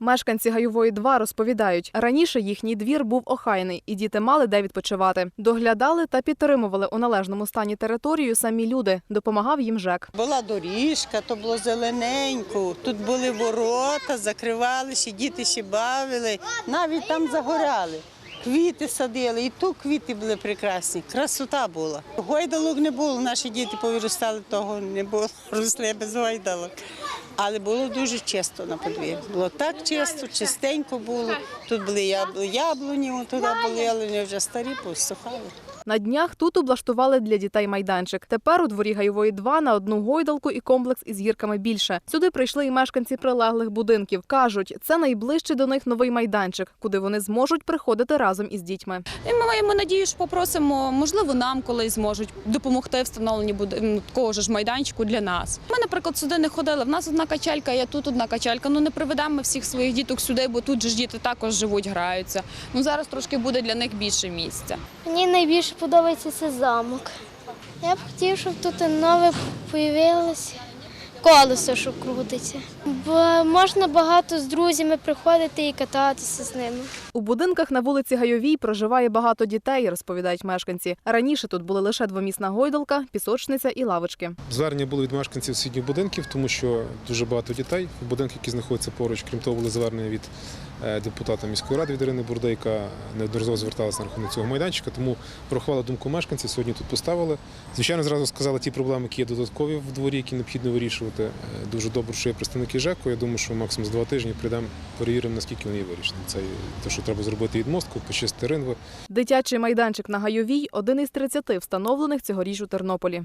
Мешканці Гайової 2 розповідають, раніше їхній двір був охайний, і діти мали де відпочивати. Доглядали та підтримували у належному стані територію самі люди. Допомагав їм ЖЕК. Була доріжка, то було зелененько. Тут були ворота, закривалися, діти ще бавили, навіть там загорали. Квіти садили, і тут квіти були прекрасні. Красота була. Гойдалок не було, наші діти повиростали, того не було. Росли без гойдалок. Але було дуже чисто на подвір'ї. Було так чисто, чистенько було. Тут були ябл- яблуні, туди були, але вони вже старі, посухали. На днях тут облаштували для дітей майданчик. Тепер у дворі Гайової 2 на одну гойдалку і комплекс із гірками більше. Сюди прийшли і мешканці прилеглих будинків. Кажуть, це найближчий до них новий майданчик, куди вони зможуть приходити разом із дітьми. І ми маємо надію, що попросимо, можливо, нам колись зможуть допомогти встановленні такого ж майданчику для нас. Ми, наприклад, сюди не ходили. В нас одна качелька, я тут одна качалька. Ну не приведемо ми всіх своїх діток сюди, бо тут же ж діти також живуть, граються. Ну зараз трошки буде для них більше місця. Мені найбільше подобається цей замок. Я б хотів, щоб тут нове появилося колесо, що крутиться. Бо можна багато з друзями приходити і кататися з ними. У будинках на вулиці Гайовій проживає багато дітей, розповідають мешканці. Раніше тут були лише двомісна гойдалка, пісочниця і лавочки. Звернення було від мешканців сусідніх будинків, тому що дуже багато дітей в будинках, які знаходяться поруч. Крім того, були звернення від е, депутата міської ради від Ірини Бурдей, яка неодноразово зверталася на рахунок цього майданчика. Тому врахували думку мешканців. Сьогодні тут поставили. Звичайно, зразу сказали ті проблеми, які є додаткові в дворі, які необхідно вирішувати. Е, Дуже добре, що є представники ЖЕКу. Я думаю, що максимум за два тижні прийдемо, перевіримо, наскільки вони вирішені. Це те, що треба зробити відмостку, почистити ринви. Дитячий майданчик на Гайовій один із 30 встановлених цьогоріч у Тернополі.